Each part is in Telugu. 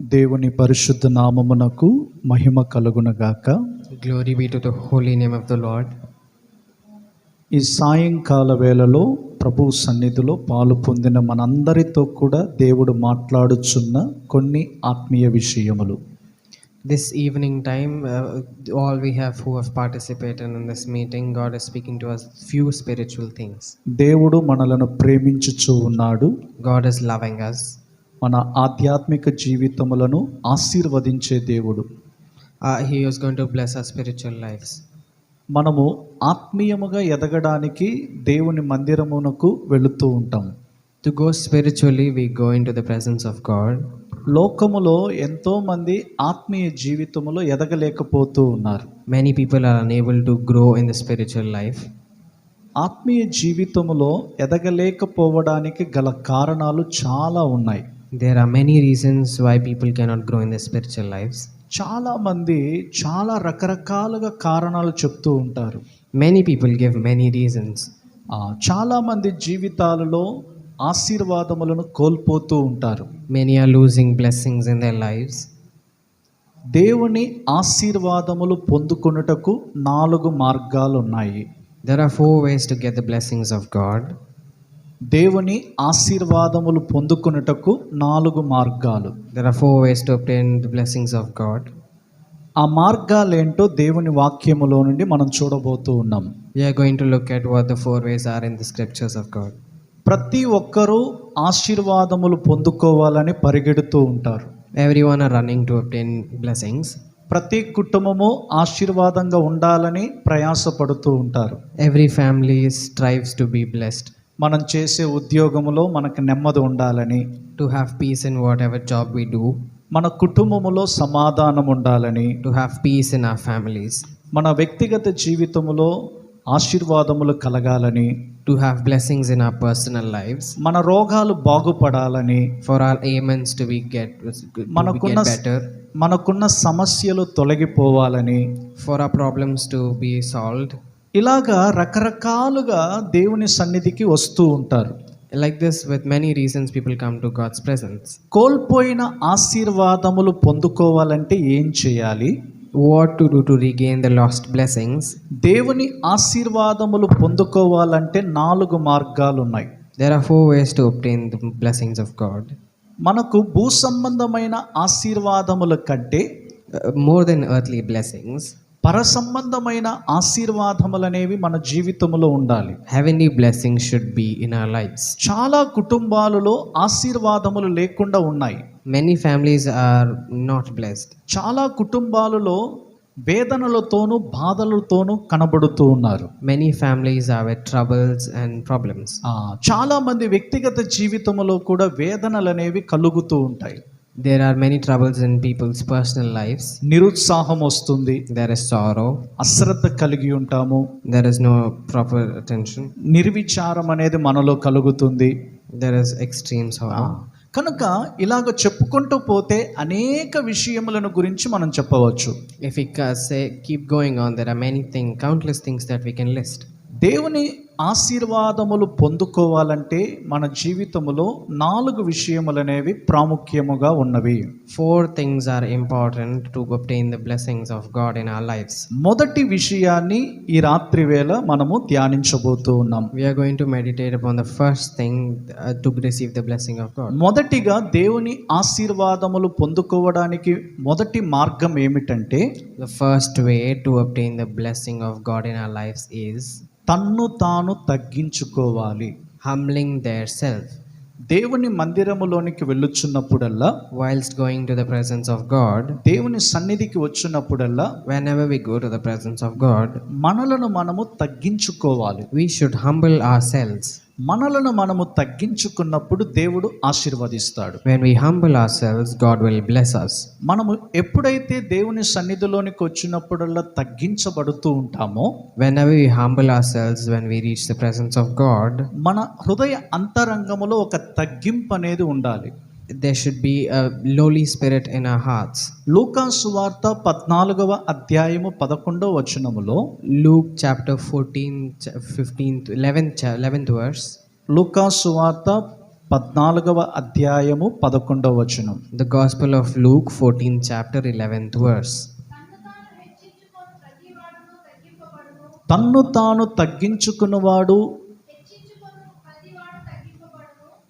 దేవుని పరిశుద్ధ నామమునకు మహిమ కలుగునగాక Glory be to the holy name of the Lord. ఈ సాయంకాల వేళలో ప్రభు సన్నిధిలో పాలు పొందిన మనందరితో కూడా దేవుడు మాట్లాడుచున్న కొన్ని ఆత్మీయ విషయములు This evening time, uh, all we have who have participated in this meeting, God is speaking to us few spiritual things. దేవుడు మనలను ప్రేమించుచూ ఉన్నాడు God is loving us. మన ఆధ్యాత్మిక జీవితములను ఆశీర్వదించే దేవుడు. స్పిరిచువల్ లైఫ్ మనము ఆత్మీయముగా ఎదగడానికి దేవుని మందిరమునకు వెళుతూ ఉంటాం. To go spiritually we go into the presence of God లోకములో ఎంతో మంది ఆత్మీయ జీవితములో ఎదగలేకపోతూ ఉన్నారు. Many people are unable to grow in the spiritual life ఆత్మీయ జీవితములో ఎదగలేకపోవడానికి గల కారణాలు చాలా ఉన్నాయి. There are many reasons why people cannot grow in the spiritual lives చాలా మంది చాలా రకరకాలుగా కారణాలు చెప్తూ ఉంటారు. Many people give many reasons చాలా మంది జీవితాలలో ఆశీర్వాదములను కోల్పోతూ ఉంటారు. Many are losing blessings in the lives దేవుని ఆశీర్వాదములు పొందుకున్నటకు నాలుగు మార్గాలు ఉన్నాయి there are four ways to get the blessings of God దేవుని ఆశీర్వాదములు పొందుకునేటకు నాలుగు మార్గాలు. There four ways to obtain of God ఆ మార్గాలేంటో దేవుని వాక్యములో నుండి మనం చూడబోతూ ఉన్నాం. We are going to four ways are in the scriptures of God ప్రతి ఒక్కరూ ఆశీర్వాదములు పొందుకోవాలని పరిగెడుతూ ఉంటారు. Everyone are running to obtain blessings ప్రతి కుటుంబము ఆశీర్వాదంగా ఉండాలని ప్రయాసపడుతూ ఉంటారు. Every family strives to be blessed మనం చేసే ఉద్యోగములో మనకు నెమ్మది ఉండాలని. To have peace in whatever job we do మన కుటుంబములో సమాధానం ఉండాలని. To have peace in our families మన వ్యక్తిగత జీవితంలో ఆశీర్వాదములు కలగాలని. To have blessings in our personal life మన రోగాలు బాగుపడాలని. For all ailments to we get మనకున్న బెటర్ మనకున్న సమస్యలు తొలగిపోవాలని. For our problems to be solved ఇలాగా రకరకాలుగా దేవుని సన్నిధికి వస్తూ ఉంటారు. Like this with many reasons people come to God's presence కోల్పోయిన ఆశీర్వాదములు పొందుకోవాలంటే ఏం చేయాలి? What to do to regain the lost blessings దేవుని ఆశీర్వాదములు పొందుకోవాలంటే నాలుగు మార్గాలు ఉన్నాయి there are four ways to obtain the blessings of God మనకు భూ సంబంధమైన ఆశీర్వాదముల కంటే మోర్ దెన్ ఎర్త్లీ బ్లెస్సింగ్స్ పర సంబంధమైన ఆశీర్వాదములు అనేవి మన జీవితంలో ఉండాలి. Heavenly blessing should be in our life చాలా కుటుంబాలలో ఆశీర్వాదములు లేకుండా ఉన్నాయి. Many families are not blessed చాలా కుటుంబాలలో వేదనలతోనూ బాధలతోనూ కనబడుతూ ఉన్నారు. Many families troubles and problems చాలా మంది వ్యక్తిగత జీవితంలో కూడా వేదనలు అనేవి కలుగుతూ ఉంటాయి. There are many troubles in people's personal lives. నిరుత్సాహం వస్తుంది There is sorrow. అశ్రద్ధ కలిగి ఉంటాము There is no proper attention. నిర్విచారం అనేది మనలో కలుగుతుంది There is extreme sorrow. కనుక ఇలాగ చెప్పుకుంటూ పోతే అనేక విషయములను గురించి మనం చెప్పవచ్చు If we ca- say keep going on, there are many things, countless things that we can list. దేవుని ఆశీర్వాదములు పొందుకోవాలంటే మన జీవితంలో నాలుగు విషయములు అనేవి ప్రాముఖ్యముగా ఉన్నవి. Four things are important to obtain the blessings of God in our lives మొదటి విషయాన్ని ఈ రాత్రి వేళ మనము ధ్యానించబోతున్నాం ఉన్నాం. We are going to meditate upon the first thing to receive the blessing of God మొదటిగా దేవుని ఆశీర్వాదములు పొందుకోవడానికి మొదటి మార్గం ఏమిటంటే the first way to obtain the blessing of God in our lives is తన్ను తాను తగ్గించుకోవాలి. హంబ్లింగ్ దేర్ సెల్ఫ్ దేవుని మందిరములోనికి వెళ్ళుచున్నప్పుడల్లా whiles going to the presence of God దేవుని సన్నిధికి వచ్చినప్పుడల్లా whenever we go to the presence of God మనలను మనము తగ్గించుకోవాలి. We should humble are cells మనలను మనము తగ్గించుకున్నప్పుడు దేవుడు ఆశీర్వదిస్తాడు When we humble ourselves, God will bless us. మనము ఎప్పుడైతే దేవుని సన్నిధిలోనికి వచ్చినప్పుడల్లా తగ్గించబడుతూ ఉంటామో Whenever we humble ourselves, when we reach the presence of God, మన హృదయ అంతరంగములో ఒక తగ్గింపు అనేది ఉండాలి they should be lowly spirit in our hearts లూకాన్ సువార్త పద్నాలుగవ అధ్యాయము పదకొండవ వచనములో Luke chapter fourteen fifteenth eleventh eleventh verse లూకాన్ సువార్త పద్నాలుగవ అధ్యాయము పదకొండవ వచనం. The gospel of Luke fourteen chapter eleventh verse తన్ను తాను తగ్గించుకున్నవాడు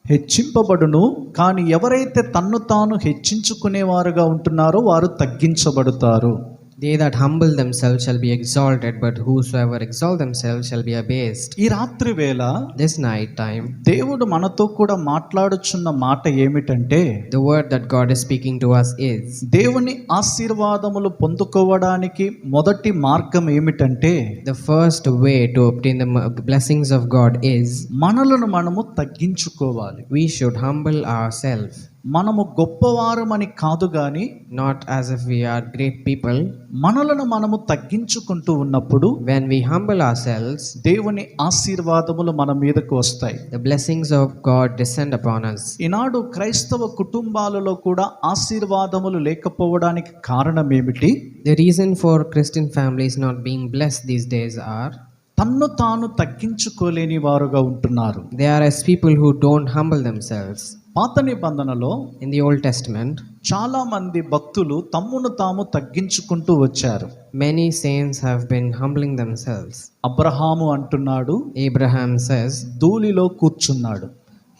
హెచ్చింపబడును కానీ ఎవరైతే తన్ను తాను హెచ్చించుకునేవారుగా ఉంటున్నారో వారు తగ్గించబడతారు. They that humble themselves shall be exalted, but whosoever exalt themselves shall be abased. ఈ రాత్రి వేళ This night time, దేవుడు మనతో కూడా మాట్లాడుచున్న మాట ఏమిటంటే the word that God is speaking to us is దేవుని ఆశీర్వాదములు పొందుకోవడానికి మొదటి మార్గం ఏమిటంటే the first way to obtain the m- blessings of God is మనలను మనము తగ్గించుకోవాలి we should humble ourselves, మనము గొప్పవారమని కాదు గాని not as if we are great people. మనలను మనము తగ్గించుకుంటూ ఉన్నప్పుడు When we humble ourselves, దేవుని ఆశీర్వాదములు మన మీదకు వస్తాయి the blessings of God descend upon us. ఈనాడు క్రైస్తవ కుటుంబాలలో కూడా ఆశీర్వాదములు లేకపోవడానికి కారణం ఏమిటి The reason for Christian families not being blessed these days are తన్ను తాను తగ్గించుకోలేని వారుగా ఉంటున్నారు they are as people who don't humble themselves. పాత నిబంధనలో ఇన్ ది ఓల్డ్ టెస్ట్మెంట్ చాలా మంది భక్తులు తమ్మును తాము తగ్గించుకుంటూ వచ్చారు. Many saints have been humbling themselves Abraham అంటున్నాడు ఏబ్రహాం సెస్ ధూళిలో కూర్చున్నాడు.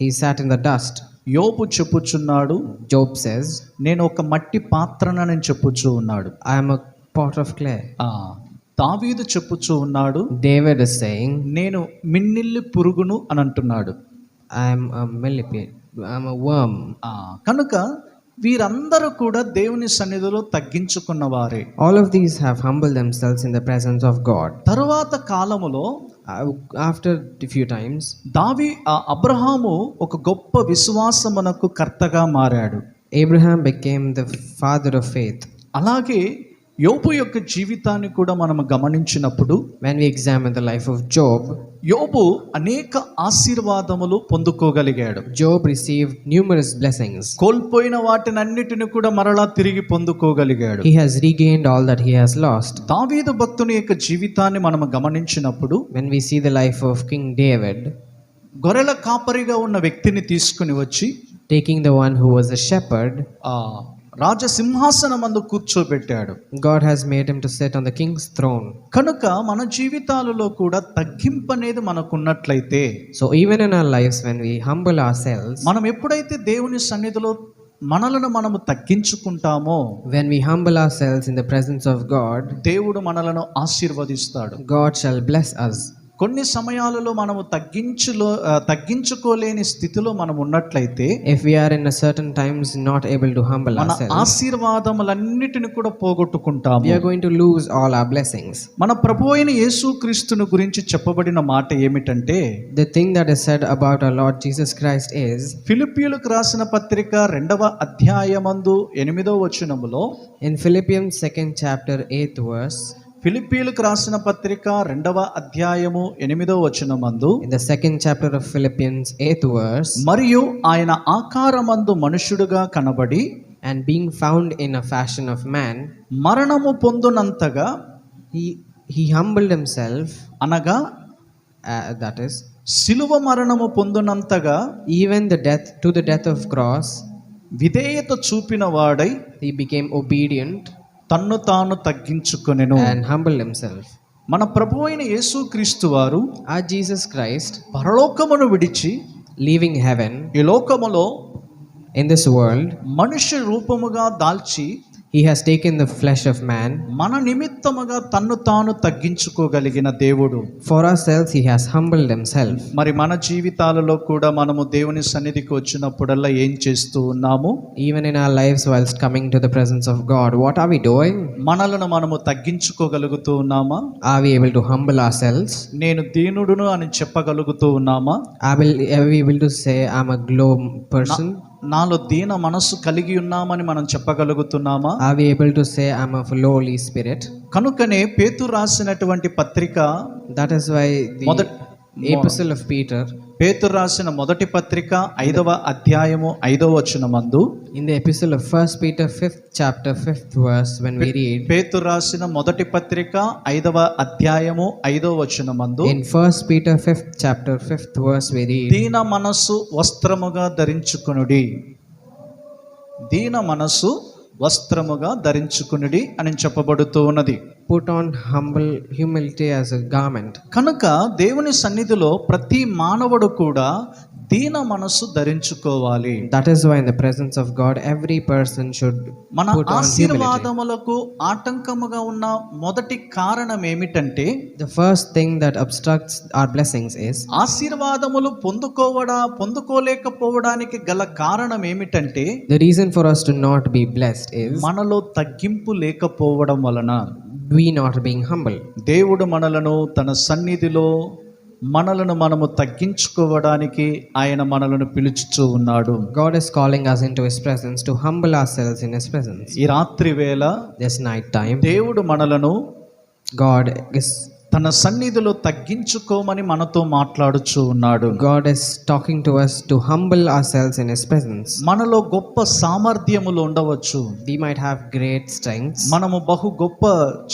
He sat in the dust యోపు చెప్పుచున్నాడు జోబ్ సెస్ నేను ఒక మట్టి పాత్రన పాత్రనని చెప్పుచూ ఉన్నాడు. ఐఎమ్ పార్ట్ ఆఫ్ క్లే ఆ తావీదు చెప్పుచూ ఉన్నాడు డేవిడ్ సేయింగ్ నేను మిన్నిల్లి పురుగును అని అంటున్నాడు ఐఎమ్ మిల్లిపీడ్ కనుక వీరందరూ కూడా దేవుని సన్నిధిలో తగ్గించుకున్న వారే all of these have humble selves in the presence of God తరువాత కాలములో ఆఫ్టర్ ఫ్యూ టైమ్స్ దావి అబ్రహాము ఒక గొప్ప విశ్వాసమునకు కర్తగా మారాడు. Abraham became the father of faith అలాగే యోబు యొక్క జీవితాన్ని కూడా మనం గమనించినప్పుడు when we exam in the life of Job యోబు అనేక ఆశీర్వాదములు పొందుకోగలిగాడు. జోబ్ రిసీవ్ న్యూమరస్ బ్లెసింగ్స్ కోల్పోయిన వాటిని అన్నిటిని కూడా మరలా తిరిగి పొందుకోగలిగాడు. He has regained all that he has lost దావీదు భక్తుని యొక్క జీవితాన్ని మనం గమనించినప్పుడు when we see the life of king David గొర్రెల కాపరిగా ఉన్న వ్యక్తిని తీసుకుని వచ్చి taking the one who was a shepherd ఆ రాజ సింహాసనం అందు కూర్చోబెట్టాడు God has made to set on the king's throne కనుక మన జీవితాలలో కూడా తగ్గింపు అనేది మనకున్నట్లయితే so even in our lives when we humble our selves మనం ఎప్పుడైతే దేవుని సన్నిధిలో మనలను మనము తగ్గించుకుంటామో when we humble ourselves in the presence of God దేవుడు మనలను ఆశీర్వదిస్తాడు. గాడ్ షల్ బ్లెస్ అస్ కొన్ని సమయాలలో మనము తగ్గించులో తగ్గించుకోలేని స్థితిలో మనం ఉన్నట్లయితే if we are in certain times not able to humble ఆశీర్వాదములన్నిటిని కూడా పోగొట్టుకుంటాం we are going to lose all our blessings మన ప్రభువైన యేసుక్రీస్తును గురించి చెప్పబడిన మాట ఏమిటంటే the thing that is said about our Lord Jesus Christ is ఫిలిప్పీలకు రాసిన పత్రిక రెండవ అధ్యాయమందు 8వ వచనములో in Philippian second chapter eighth verse ఫిలిపీలకు రాసిన పత్రిక రెండవ అధ్యాయము ఎనిమిదో వచ్చిన మందు in the second chapter of Philippians eighth verse మరియు ఆయన ఆకారమందు మనుషుడుగా కనబడి and being found in a fashion of man మరణము పొందునంతగా హీ హీ హంబల్డ్ హిమ్సెల్ఫ్ అనగా దట్ ఇస్ సిలువ మరణము పొందునంతగా even the death to the death of cross విధేయత చూపిన వాడై హీ బికేమ్ ఒబీడియంట్ తన్ను తాను తగ్గించుకొనెను. అండ్ హంబుల్ హింసెల్ఫ్ మన ప్రభు అయిన యేసు క్రీస్తు వారు ఆ జీసస్ క్రైస్ట్ పరలోకమును విడిచి లీవింగ్ హెవెన్ ఈ లోకములో ఇన్ దిస్ వరల్డ్ మనిషి రూపముగా దాల్చి he has taken the flesh of man. మన నిమిత్తముగా తన్ను తాను తగ్గించుకోగలిగిన దేవుడు For ourselves, he has humbled himself. మరి మన జీవితాలలో కూడా మనము దేవుని సన్నిధికి వచ్చినప్పుడల్లా ఏం చేస్తూ ఉన్నాము Even in our lives, whilst coming to the presence of God, what are we doing? మనలను మనము తగ్గించుకోగలుగుతూ ఉన్నామా Are we able to humble ourselves? నేను దీనుడును అని చెప్పగలుగుతూ ఉన్నామా Are we, are we able to say, I'm a glow person? నాలో దీన మనస్సు కలిగి ఉన్నామని మనం చెప్పగలుగుతున్నామా we able to say, I'm of a lowly spirit? కనుకనే పేతు రాసినటువంటి పత్రిక That is why the మొదటి ఏపిసల్ ఆఫ్ పీటర్ పేతురు రాసిన మొదటి పత్రిక ఐదవ అధ్యాయము ఐదవ వచ్చిన మందు in the episode of first Peter fifth chapter fifth verse when we read పేతురు రాసిన మొదటి పత్రిక ఐదవ అధ్యాయము ఐదవ వచ్చిన మందు in first Peter fifth chapter fifth verse we read దీన మనస్సు వస్త్రముగా ధరించుకునుడి. దీన మనస్సు వస్త్రముగా ధరించుకునుడి అని చెప్పబడుతూ ఉన్నది "Put on humble humility as a garment." కనుక దేవుని సన్నిధిలో ప్రతి మానవుడు కూడా దీన మనసు ధరించుకోవాలి. That is why in the presence of God every person should మన ఆశీర్వాదములకు ఆటంకముగా ఉన్న మొదటి కారణం ఏమిటంటే the first thing that obstructs our blessings is ఆశీర్వాదములు పొందుకోవడా పొందుకోలేకపోవడానికి గల కారణం ఏమిటంటే the reason for us to not be blessed is మనలో తగ్గింపు లేకపోవడం వలన వి నాట్ బీయింగ్ హంబుల్ దేవుడు మనలను తన సన్నిధిలో మనలను మనము తగ్గించుకోవడానికి ఆయన మనలను పిలుచుతూ ఉన్నాడు. God is calling us into his presence to humble ourselves in his presence ఈ రాత్రి వేళ దిస్ నైట్ టైం దేవుడు మనలను గాడ్ ఇస్ తన సన్నిధిలో తగ్గించుకోమని మనతో మాట్లాడుచు ఉన్నాడు. God is talking to us to humble ourselves in his presence మనలో గొప్ప సామర్థ్యములు ఉండవచ్చు. We might have great strengths మనము బహు గొప్ప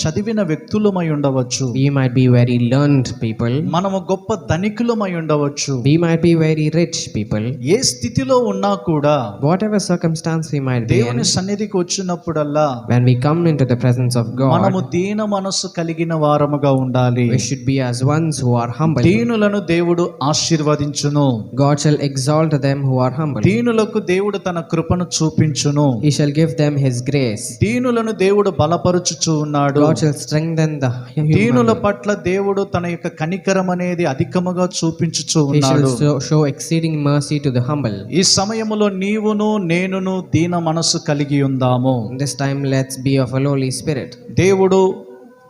చదివిన వ్యక్తులమై ఉండవచ్చు. We might be very learned people మనము గొప్ప ధనికులమై ఉండవచ్చు. We might be very rich people ఏ స్థితిలో ఉన్నా కూడా whatever circumstances we might be దేవుని సన్నిధికి వచ్చినప్పుడల్లా when we come into the presence of God మనము దీన మనసు కలిగిన వారముగా ఉండాలి. We should be as ones who are humble. దీనులను దేవుడు ఆశీర్వదించును God shall exalt them who are humble. దీనులకు దేవుడు తన కృపను చూపించును He shall give them His grace. దీనులను దేవుడు బలపరుచుచూ ఉన్నాడు God shall strengthen the దీనుల. పట్ల దేవుడు తన యొక్క కనికరం అనేది అధికముగా చూపించుచూ He shall ఉన్నాడు show, exceeding mercy to the humble. ఈ సమయములో నీవును నేనును దీన మనస్సు కలిగి ఉందాము This time, let's be of a lowly spirit. దేవుడు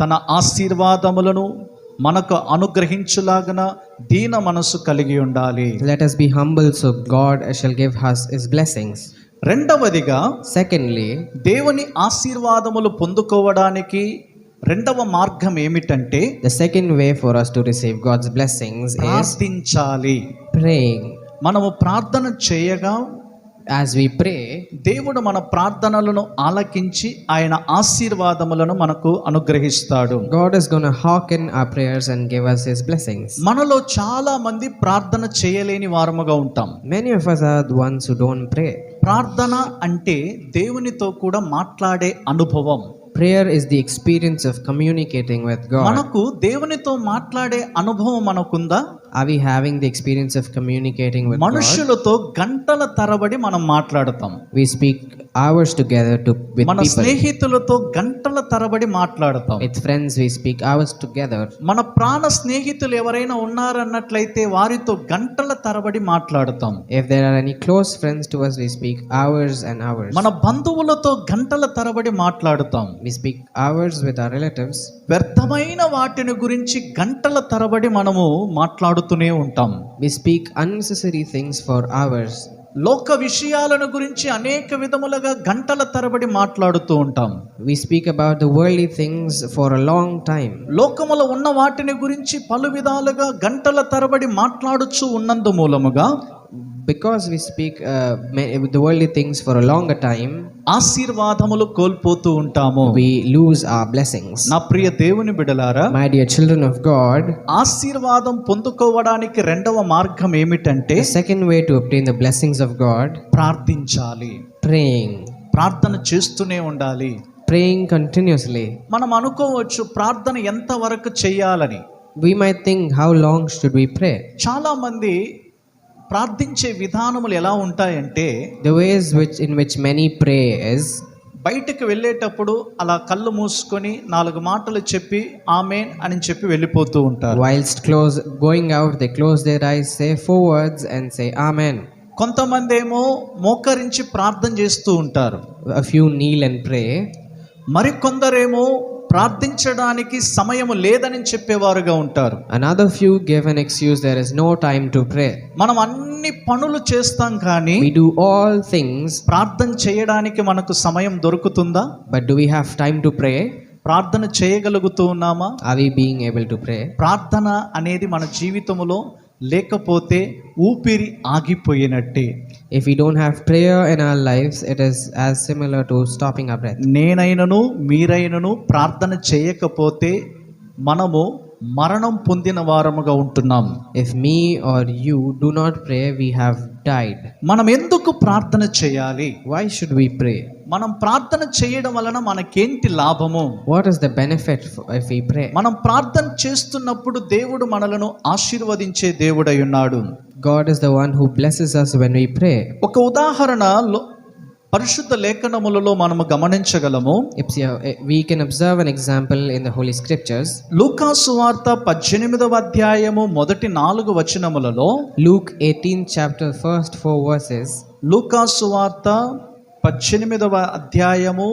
తన ఆశీర్వాదములను మనకు అనుగ్రహించులాగన దీన మనసు కలిగి ఉండాలి. Let us be humble God shall give us his blessings రెండవదిగా సెకండ్లీ దేవుని ఆశీర్వాదములు పొందుకోవడానికి రెండవ మార్గం ఏమిటంటే the second way for us to receive God's blessings is ప్రార్థించాలి. ప్రేయింగ్ మనము ప్రార్థన చేయగా యాజ్ వి ప్రే దేవుడు మన ప్రార్థనలను ఆలకించి ఆయన ఆశీర్వాదములను మనకు అనుగ్రహిస్తాడు. God is gone hawk in our prayers and give us his blessings. మనలో చాలా మంది ప్రార్థన చేయలేని వారముగా ఉంటాం. Many of us are the ones who don't pray. ప్రార్థన అంటే దేవునితో కూడా మాట్లాడే అనుభవం. Prayer is the experience of communicating with God మనకు దేవునితో మాట్లాడే అనుభవం మనకుందా? Are we having the experience of communicating with మనుషులతో గంటల తరబడి మనం మాట్లాడతాం. We speak hours together to మన స్నేహితులతో గంటల తరబడి మాట్లాడతాం. With friends we speak hours together మన ప్రాణ స్నేహితులు ఎవరైనా ఉన్నారన్నట్లయితే వారితో గంటల తరబడి మాట్లాడతాం. If there are any close friends to us we speak hours and hours. మన బంధువులతో గంటల తరబడి మాట్లాడతాం. We speak hours with our relatives వ్యర్థమైన వాటిని గురించి గంటల తరబడి మనము మాట్లాడుతాం మాట్లాడుతూనే ఉంటాం We speak unnecessary things for hours. లోక విషయాలను గురించి అనేక విధములుగా గంటల తరబడి మాట్లాడుతూ ఉంటాం We speak about the worldly things for a long time. లోకములో ఉన్న వాటిని గురించి పలు విధాలుగా గంటల తరబడి మాట్లాడుచు ఉన్నందు మూలముగా because we speak the world things for a long time ఆశీర్వాదములు కోల్పోతూ ఉంటాము. వి లూజ్ ఆ బ్లెస్సింగ్స్ నా ప్రియ దేవుని బిడలారా my dear children of God ఆశీర్వాదం పొందుకోవడానికి రెండవ మార్గం ఏమిటంటే second way to obtain the blessings of God ప్రార్థించాలి. ప్రేయింగ్ ప్రార్థన చేస్తూనే ఉండాలి. ప్రేయింగ్ కంటిన్యూస్లీ మనం అనుకోవచ్చు ప్రార్థన ఎంత వరకు చేయాలని. We may think how long should we pray చాలా మంది ప్రార్థించే విధానములు ఎలా ఉంటాయంటే the ways which in which many prayers బయటకు వెళ్ళేటప్పుడు అలా కళ్ళు మూసుకొని నాలుగు మాటలు చెప్పి ఆమె అని చెప్పి వెళ్ళిపోతూ ఉంటారు. Whiles close going out the close their eyes say four words and say amen కొంతమంది ఏమో మోకరించి ప్రార్థన చేస్తూ ఉంటారు. A few kneel and pray మరి కొందరేమో ప్రార్థించడానికి సమయం లేదని చెప్పేవారుగా ఉంటారు. Another few give an excuse there no time to pray మనం అన్ని పనులు చేస్తాం కానీ వి ఆల్ థింగ్స్ ప్రార్థన చేయడానికి మనకు సమయం దొరుకుతుందా? But do we have time to pray ప్రార్థన చేయగలుగుతూ ఉన్నామా? Are being able to pray ప్రార్థన అనేది మన జీవితంలో లేకపోతే ఊపిరి ఆగిపోయినట్టే If we don't have prayer in our lives, it is as similar to stopping our breath. నేనైనను మీరైనను ప్రార్థన చేయకపోతే మనము మరణం పొందిన వారముగా ఉంటున్నాం. If me are you do not pray we have died మనం ఎందుకు ప్రార్థన చేయాలి? వై షుడ్ వి ప్రే మనం ప్రార్థన చేయడం వలన మనకేంటి లాభము? What is the benefit if we pray మనం ప్రార్థన చేస్తున్నప్పుడు దేవుడు మనలను ఆశీర్వదించే దేవుడై ఉన్నాడు. God is the one who blesses us when we pray ఒక ఉదాహరణ పరిశుద్ధ లేఖనములలో మనము గమనించగలము. We can observe example in the holy scriptures Luka సువార్త పద్దెనిమిదవ అధ్యాయము మొదటి నాలుగు వచనములలో Luke eighteen chapter first four verses Luka సువార్త పద్దెనిమిదవ అధ్యాయము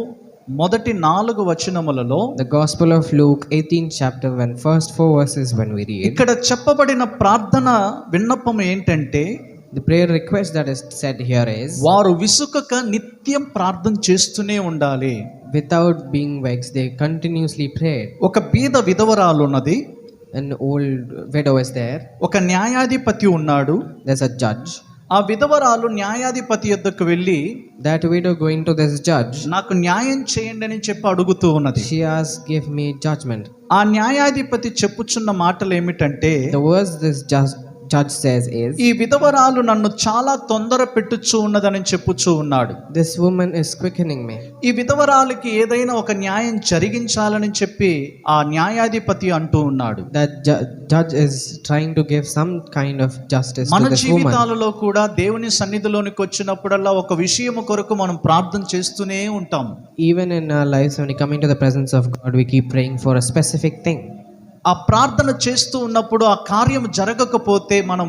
మొదటి నాలుగు వచనములలో the gospel of Luke eighteen chapter one first four verses one ఇక్కడ చెప్పబడిన ప్రార్థన విన్నపం ఏంటంటే The prayer request that is said here is వారు విసుకక నిత్యం ప్రార్థన చేస్తూనే ఉండాలి without being vexed, they continuously prayed. ఒక బీద విధవరాలు ఉన్నది An old widow is there, ఒక న్యాయాధిపతి ఉన్నాడు there's a judge. ఆ విధవరాలు న్యాయాధిపతి యొద్దకు వెళ్ళి That widow going to this judge, నాకు న్యాయం చేయండి అని చెప్పి అడుగుతూ ఉన్నది she asks, Give me judgment. ఆ న్యాయాధిపతి చెప్పుచున్న మాటలు ఏమిటంటే The words this judge, judge says is, ఈ విధవరాలు నన్ను చాలా తొందర పెట్టుచూ ఉన్నదని చెప్పుచూ ఉన్నాడు This woman is quickening me. ఈ విధవరాలకి ఏదైనా ఒక న్యాయం జరిగించాలని చెప్పి ఆ న్యాయాధిపతి అంటూ ఉన్నాడు That ju- judge is trying to give some kind of justice మన to this woman. జీవితాలలో కూడా దేవుని సన్నిధిలోనికి వచ్చినప్పుడల్లా ఒక విషయం కొరకు మనం ప్రార్థన చేస్తూనే ఉంటాం Even in our lives, when we come into the presence of God, we keep praying for a specific thing. ఆ ప్రార్థన చేస్తూ ఉన్నప్పుడు ఆ కార్యం జరగకపోతే మనం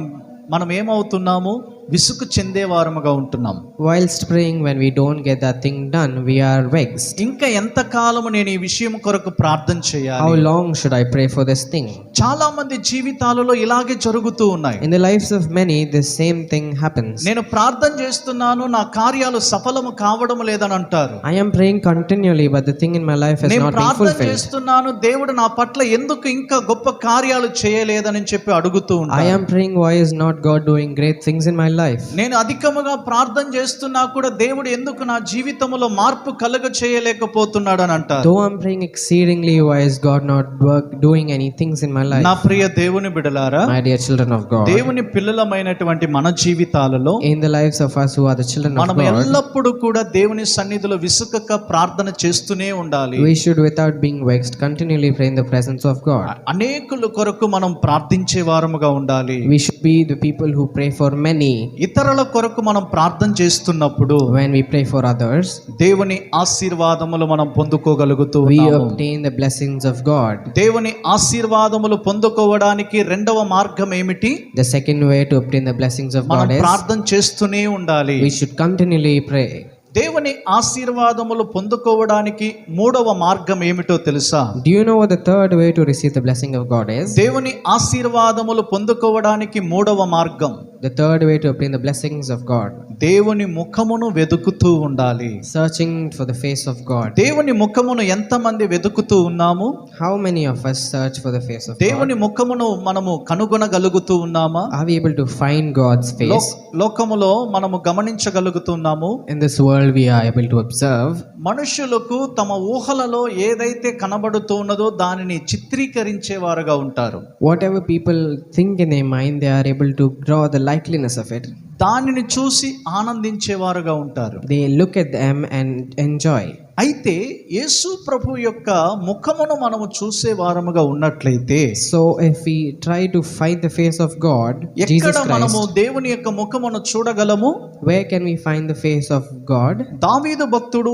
మనం ఏమవుతున్నాము? విసుగు చెందే వారముగా ఉంటున్నాం. Whiles praying when we don't get the thing done we are vexed ఇంకా ఎంత కాలము నేను ఈ విషయం కొరకు ప్రార్థన చేయాలి? How long should I pray for this thing చాలా మంది జీవితాలలో ఇలాగే జరుగుతూ ఉన్నాయి. In the lives of many the same thing happens నేను ప్రార్థన చేస్తున్నాను నా కార్యాలు సఫలము కావడం లేదని అంటారు. I am praying continuously but the thing in my life is not fulfilled నేను ప్రార్థన చేస్తున్నాను దేవుడు నా పట్ల ఎందుకు ఇంకా గొప్ప కార్యాలు చేయలేదని చెప్పి అడుగుతూ ఉన్నాను I am praying why is not God doing great things in my life నేను అధికముగా ప్రార్థన చేస్తున్నా కూడా దేవుడు ఎందుకు నా జీవితంలో మార్పు కలుగ చేయలేకపోతున్నాడు అని అంటారు. Though I'm praying God not work doing any things in my life నా ప్రియ దేవుని బిడలారా మై చిల్డ్రన్ ఆఫ్ దేవుని పిల్లలమైనటువంటి మన జీవితాలలో in the life of us who are the మనం ఎల్లప్పుడూ కూడా దేవుని సన్నిధిలో విసుకక ప్రార్థన చేస్తూనే ఉండాలి. We should without being vexed continuously pray in the presence of God అనేకుల కొరకు మనం ప్రార్థించే వారముగా ఉండాలి. We should be the people who pray for many ఇతరుల కొరకు మనం ప్రార్థన చేస్తున్నప్పుడు when we pray for others దేవుని ఆశీర్వాదములు మనం పొందుకోగలుగుతూ we obtain the blessings of God దేవుని ఆశీర్వాదములు పొందుకోవడానికి రెండవ మార్గం ఏమిటి? The second way to the blessings of God ప్రార్థన చేస్తూనే ఉండాలి. వి షుడ్ కంటిన్యూలీ ప్రే దేవుని ఆశీర్వాదములు పొందుకోవడానికి మూడవ మార్గం ఏమిటో తెలుసా Do you know what the third way to receive the blessing of God is? దేవుని ఆశీర్వాదములు పొందుకోవడానికి మూడవ మార్గం The third way to obtain the blessings of God. దేవుని ముఖమును వెతుకుతూ ఉండాలి Searching for the face of God. దేవుని ముఖమును ఎంతమంది వెతుకుతూ ఉన్నాము How many of us search for the face of God? దేవుని ముఖమును మనము కనుగొనగలుగుతూ ఉన్నామా Are we able to find God's లో- face? లోకములో మనము గమనించగలుగుతున్నాము In this world, we are able to observe మనుషులకు తమ ఊహలలో ఏదైతే కనబడుతూ ఉన్నదో దానిని చిత్రీకరించేవారుగా ఉంటారు. Whatever people think in a mind they are able to draw the likeliness of it దానిని చూసి ఆనందించే వారుగా ఉంటారు. They look at them and enjoy అయితే యేసు ప్రభు యొక్క ముఖమును మనము చూసే వారముగా ఉన్నట్లయితే so if we try to fight the face of God ఎక్కడ మనము దేవుని యొక్క ముఖమును చూడగలము? Where can we find the face of God Daveedu భక్తుడు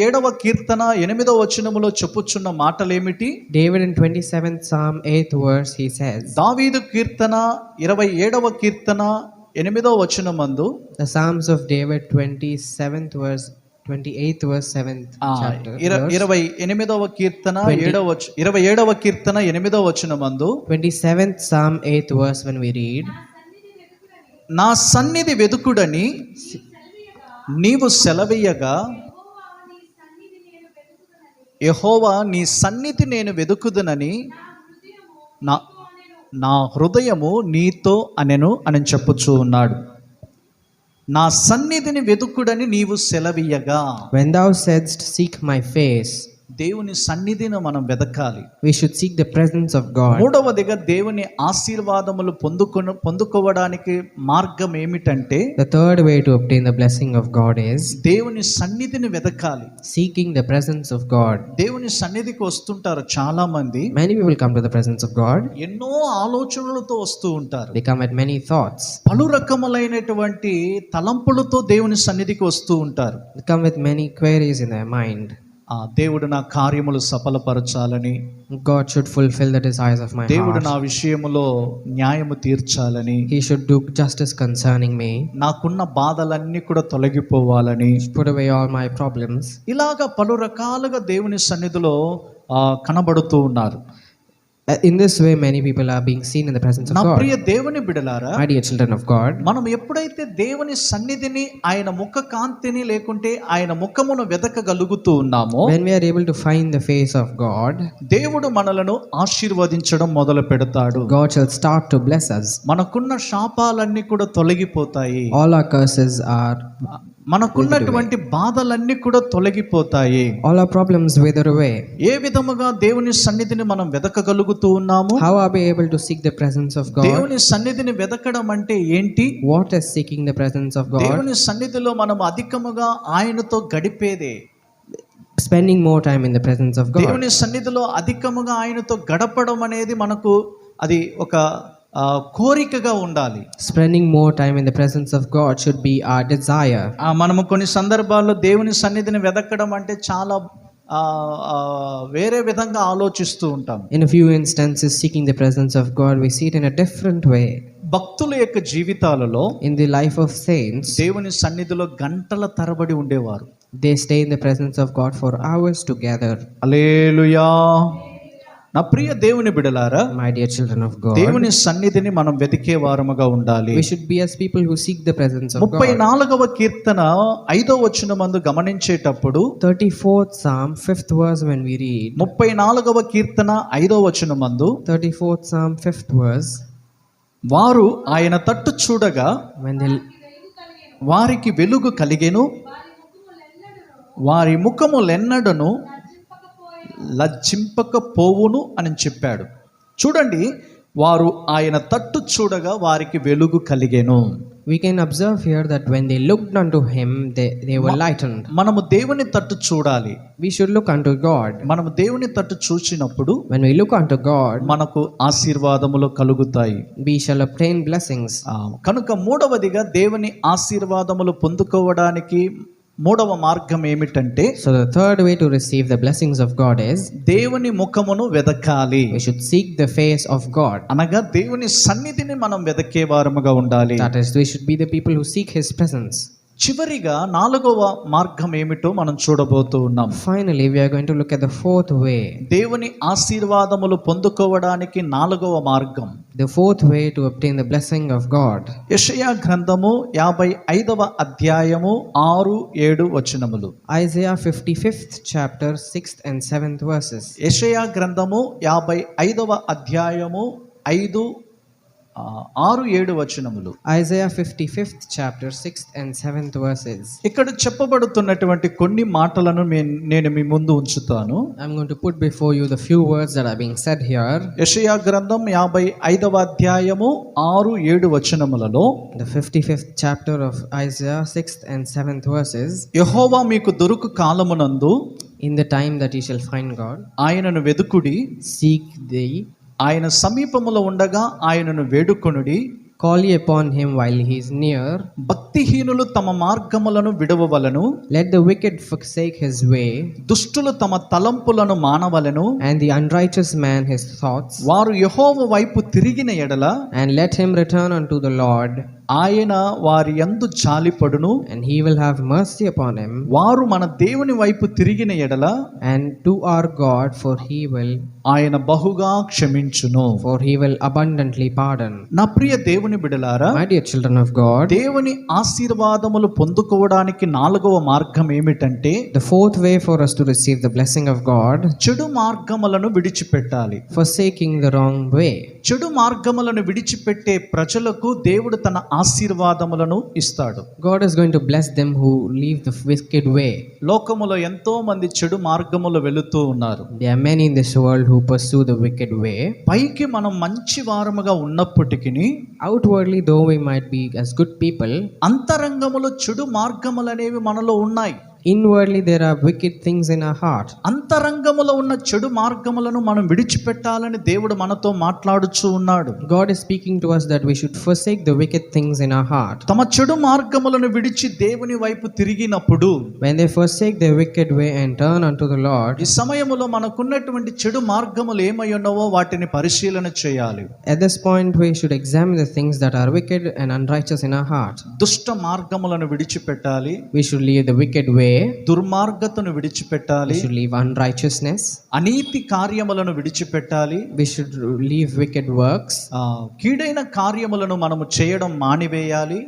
ఏడవ కీర్తన ఎనిమిదవ వచనములో చెప్పుచున్న మాటలేమిటి David in 27th Psalm 8th verse, he says, దావీదు కీర్తన ఇరవై ఏడవ కీర్తన ఎనిమిదవ వచనమందు The Psalms of David 27th verse, 28th verse, 7th ఆ, chapter. ఇర- verse. ఇరవై ఎనిమిదవ కీర్తన ఏడవ వచ- ఇరవై ఏడవ కీర్తన ఎనిమిదవ వచనమందు 27th Psalm 8th verse when we read, నా సన్నిధి వెదుకుడని నీవు సెలవీయగా యహోవా నీ సన్నిధి నేను వెదుకుదునని నా నా హృదయము నీతో అనెను అని చెప్పుచూ ఉన్నాడు. నా సన్నిధిని వెతుకుడని నీవు సెలవీయగా when thou saidst, Seek my face, దేవుని సన్నిధిని మనం వెతకాలి we should seek the presence of God మూడవదిగా దేవుని ఆశీర్వాదములు పొందుకొని పొందుకోవడానికి మార్గం ఏమిటంటే the third way to obtain the blessing of God is దేవుని సన్నిధిని వెతకాలి seeking the presence of God దేవుని సన్నిధికి వస్తుంటారు చాలా మంది many people come to the presence of God ఎన్నో ఆలోచనలతో వస్తూ ఉంటారు. They come at many thoughts పలు రకములైనటువంటి తలంపులతో దేవుని సన్నిధికి వస్తూ ఉంటారు. They come with many queries in their mind దేవుడు నా కార్యములు సఫలపరచాలని. God should fulfil that is ఆయస్ of my దేవుడు నా విషయములో న్యాయము తీర్చాలని. He should do justice concerning me నాకున్న బాధలన్నీ కూడా తొలగిపోవాలని. Put away all my problems ఇలాగా పలు రకాలుగా దేవుని సన్నిధిలో కనబడుతూ ఉన్నారు. Uh, In this way, many people are being seen in the presence of నా God. ప్రియ దేవుని బిడలారా My dear children of God, మనం ఎప్పుడైతే దేవుని సన్నిధిని ఆయన ముఖ కాంతిని లేకుంటే ఆయన ముఖమును వెతకగలుగుతూ ఉన్నామో when we are able to find the face of God, దేవుడు మనలను ఆశీర్వదించడం మొదలు పెడతాడు God shall start to bless us. మనకున్న శాపాలన్నీ కూడా తొలగిపోతాయి All our curses are, మనకున్నటువంటి బాధలన్నీ కూడా తొలగిపోతాయి. All our problems wither away ఏ విధముగా దేవుని సన్నిధిని మనం వెదకగలుగుతూ ఉన్నాము? How are we able to seek the presence of God దేవుని సన్నిధిని వెదకడం అంటే ఏంటి? What is seeking the presence of God దేవుని సన్నిధిలో మనం అధికముగా ఆయనతో గడిపేదే. Spending more time in the presence of God దేవుని సన్నిధిలో అధికముగా ఆయనతో గడపడం అనేది మనకు అది ఒక కోరికగా ఉండాలి. Spending more time in the presence of God should be a desire మనము కొన్ని సందర్భాల్లో దేవుని సన్నిధిని వెదకడం అంటే చాలా వేరే విధంగా ఆలోచిస్తూ ఉంటాం. In few instances seeking the presence of God we seat in a different way భక్తుల యొక్క జీవితాలలో in the life of saints దేవుని సన్నిధిలో గంటల తరబడి ఉండేవారు. They stay in the presence of God for hours together alleluia నా ప్రియ దేవుని బిడలారా My dear children of God, దేవుని సన్నిధిని మనం వెతికే వారముగా ఉండాలి. should be as people who seek the presence of ముప్పై God. నాలుగవ కీర్తన ఐదో వచ్చిన మందు గమనించేటప్పుడు 34th Psalm, 5th verse, when we read, ముప్పై నాలుగవ కీర్తన ఐదో వచ్చిన మందు 34th Psalm, 5th verse, వారు ఆయన తట్టు చూడగా వారికి వెలుగు కలిగెను వారి ముఖములెన్నడను లజ్జింపకపోవును అని చెప్పాడు. చూడండి వారు ఆయన తట్టు చూడగా వారికి వెలుగు కలిగేను. We can observe here that when they look done to him they they were lightened మనము దేవుని తట్టు చూడాలి. We should look on to God మనము దేవుని తట్టు చూసినప్పుడు when we look on to God మనకు ఆశీర్వాదములు కలుగుతాయి. వి షల్ అబ్టైన్ బ్లెస్సింగ్స్ కనుక మూడవదిగా దేవుని ఆశీర్వాదములు పొందుకోవడానికి మూడవ మార్గం ఏమిటంటే so the third way to receive the blessings of God is దేవుని ముఖమును వెదకాలి. We should seek the face of God అనగా దేవుని సన్నిధిని మనం వెదకే వారముగా ఉండాలి. That is we should be the people who seek his presence చివరిగా నాలుగవ మార్గం ఏమిటో మనం చూడబోతూ ఉన్నాం. Finally we are going to look at the fourth way దేవుని ఆశీర్వాదములు పొందుకోవడానికి నాలుగవ మార్గం. The fourth way to obtain the blessing of God Yeshaya గ్రంథము 55 వ అధ్యాయము 6 7 వచనములు. Isaiah 55th chapter 6th and 7th versus యెషయా గ్రంథము 55 వ అధ్యాయము 5 ఆరు ఏడు వచనములు. Isaiah fifty fifth chapter six and seventh verses ఇక్కడ చెప్పబడుతున్నటువంటి కొన్ని మాటలను నేను మీ ముందు ఉంచుతాను. I'm going to put before you the few words that are being said here Yeshaya గ్రంథం అధ్యాయము 6 7 వచనములలో the 55త్ chapter of Isaiah 6th and 7th verses Yehova మీకు దొరుకు కాలమునందు in the time that ye shall find God ఆయనను వెదుకుడి. సీక్ దే ఆయన సమీపములో ఉండగా ఆయనను వేడుకొనుడి call ye upon him while he is near. భక్తిహీనులు తమ మార్గములను విడవవలను Let the wicked forsake his way, దుష్టులు తమ తలంపులను మానవలను and the unrighteous man his thoughts, వారు యెహోవ వైపు తిరిగిన ఎడల and let him return unto the Lord, ఆయన వారి ఎందు చాలిపడును and he will have mercy upon him వారు మన దేవుని వైపు తిరిగిన ఎడల and to our God for he will ఆయన బహుగా క్షమించును. For he will abundantly pardon నా ప్రియ దేవుని బిడలారా my dear children of God దేవుని ఆశీర్వాదములు పొందుకోవడానికి నాలుగవ మార్గం ఏమిటంటే the fourth way for us to receive the blessing of God చెడు మార్గములను విడిచిపెట్టాలి. Forsaking the wrong way చెడు మార్గములను విడిచిపెట్టే ప్రజలకు దేవుడు తన ఆశీర్వాదములను ఇస్తాడు. God is going to bless them who leave the wicked way లోకములో ఎంతో మంది చెడు మార్గములో వెళుతూ ఉన్నారు. They are in this world who pursue the wicked way పైకి మనం మంచి వారముగా ఉన్నప్పటికీ outwardly though we might be as good people అంతరంగములో చెడు మార్గములనేవి మనలో ఉన్నాయి. Inwardly there are wicked things in our heart. అంతరంగములో ఉన్న చెడు మార్గములను మనం విడిచిపెట్టాలని దేవుడు మనతో మాట్లాడుచూ ఉన్నాడు God is speaking to us that we should forsake the wicked things in our heart. తమ చెడు మార్గములను విడిచి దేవుని వైపు తిరిగినప్పుడు When they forsake their wicked way and turn unto the Lord, ఈ సమయములో మనకున్నటువంటి చెడు మార్గములు ఏమై ఉన్నావో వాటిని పరిశీలన చేయాలి at this point we should examine the things that are wicked and unrighteous in our heart. దుష్ట మార్గములను విడిచిపెట్టాలి We should leave the wicked okay దుర్మార్గతను విడిచిపెట్టాలి. లీవ్ అన్ రైచియస్నెస్ అనీతి కార్యములను విడిచిపెట్టాలి. వి షుడ్ వికెట్ వర్క్స్ కీడైన కార్యములను మనము చేయడం మానివేయాలి.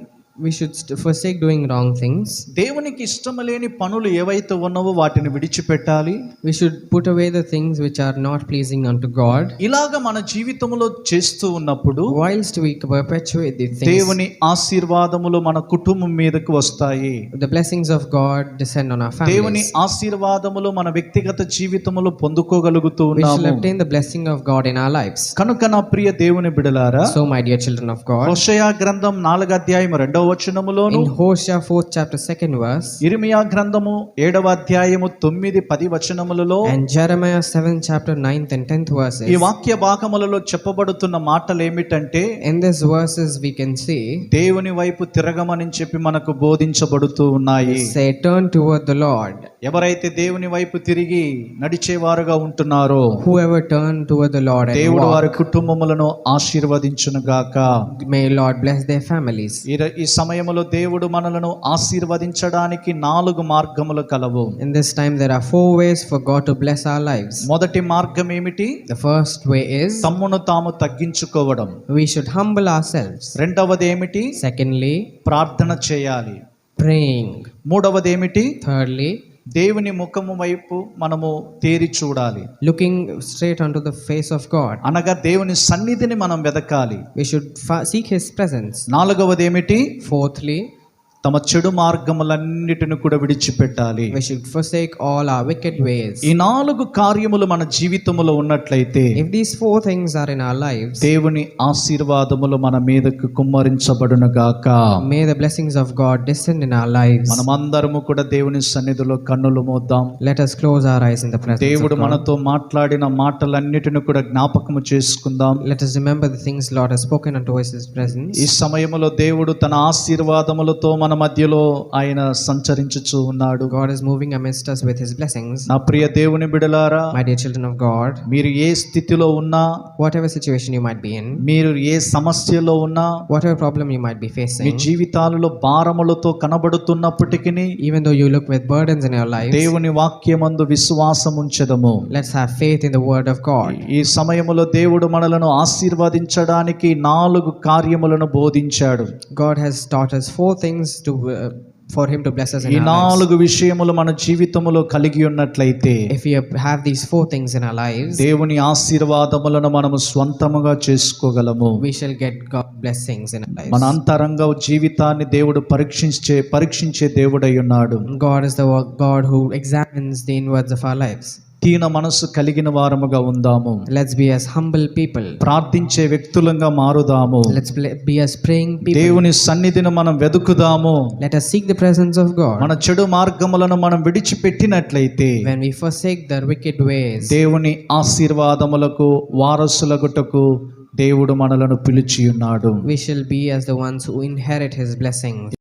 We should first doing wrong things దేవునికి ఇష్టం లేని పనులు ఏవైతే ఉన్నావో వాటిని విడిచిపెట్టాలి. We should put away the things which are not pleasing unto God ఇలాగ మన జీవితంలో చేస్తూ ఉన్నప్పుడు whiles to week perpetuate the things దేవుని ఆశీర్వాదములు మన కుటుంబం మీదకు వస్తాయి. The blessings of God descend on our family దేవుని ఆశీర్వాదములు మన వ్యక్తిగత జీవితములో పొందుకోగలుగుతూ ఉన్నాము. We should the blessing of God in our lives కనుక నా ప్రియ దేవుని బిడలారా so my dear children of God హోషయా గ్రంథం 4వ అధ్యాయం 2వ వచనములోను Hosea fourth chapter second verse ఇరిమియా గ్రంథము ఏడవ అధ్యాయము తొమ్మిది పది వచనములలో and Jeremiah seven chapter ninth and tenth verse ఈ వాక్య భాగములలో చెప్పబడుతున్న మాటలు ఏమిటంటే in this verse we can see దేవుని వైపు తిరగమని చెప్పి మనకు బోధించబడుతూ ఉన్నాయి. Say turn toward the Lord ఎవరైతే దేవుని వైపు తిరిగి నడిచేవారుగా ఉంటున్నారో whoever turn to the Lord దేవుడు వారి కుటుంబములను ఆశీర్వదించును గాక may Lord bless their families ఈ సమయంలో దేవుడు మనలను ఆశీర్వదించడానికి నాలుగు మార్గములు కలవు. In this time there are four ways for God to bless our lives మొదటి మార్గం ఏమిటి? ద ఫస్ట్ వే ఇస్ తమ్మును తాము తగ్గించుకోవడం. We should humble our self రెండవది ఏమిటి? సెకండ్లీ ప్రార్థన చేయాలి. ప్రేయింగ్ మూడవది ఏమిటి? థర్డ్లీ దేవుని ముఖము వైపు మనము తేరి చూడాలి. Looking straight unto the face of God అనగా దేవుని సన్నిధిని మనం వెతకాలి we should seek his presence నాలుగవది ఏమిటి? ఫోర్త్లీ తమ చెడు మార్గములన్నిటిని కూడా విడిచిపెట్టాలి. ఈ నాలుగు కార్యములు మన జీవితంలో ఉన్నట్లయితే if these four things are in దేవుని ఆశీర్వాదములు మన మీదకు కుమ్మరించబడును గాక may the blessings of God descend in our life మనమందరము కూడా దేవుని సన్నిధిలో కన్నులు మోద్దాం. Let us close our eyes దేవుడు మనతో మాట్లాడిన మాటలన్నిటిని కూడా జ్ఞాపకము చేసుకుందాం. Let us remember the things Lord has spoken unto voice ఈ సమయములో దేవుడు తన ఆశీర్వాదములతో మన మన మధ్యలో ఆయన సంచరించుచు ఉన్నాడు. God is moving amidst with his blessings నా ప్రియ దేవుని బిడలారా my dear children of God మీరు ఏ స్థితిలో ఉన్నా whatever situation you might be in మీరు ఏ సమస్యలో ఉన్నా whatever problem you might be facing మీ జీవితాలలో భారములతో కనబడుతున్నప్పటికి even though you look with burdens in your life దేవుని వాక్యమందు విశ్వాసం ఉంచదము let's have faith in the word of God ఈ సమయములో దేవుడు మనలను ఆశీర్వదించడానికి నాలుగు కార్యములను బోధించాడు. God has taught us four things to uh, for Him to bless us ఈ in lives. నాలుగు విషయములు మన జీవితములో కలిగి ఉన్నట్లయితే If we have these four things in our lives, దేవుని ఆశీర్వాదములను మనము స్వంతముగా చేసుకోగలము we shall get God blessings in our lives. మన అంతరంగ జీవితాన్ని దేవుడు పరీక్షించే పరీక్షించే దేవుడై ఉన్నాడు God is the God who examines the inwards of our lives. దీన మనసు కలిగిన వారముగా ఉందాము. Let's be as humble people ప్రార్థించే వ్యక్తులంగా మారుదాము. Let's be as praying people దేవుని సన్నిధిని మనం వెదుకుదాము let us seek the presence of god. మన చెడు మార్గములను మనం విడిచిపెట్టినట్లయితే when we forsake the wicked ways దేవుని ఆశీర్వాదములకు వారసులగుటకు దేవుడు మనలను పిలిచియున్నాడు. we shall be as the ones who inherit his blessings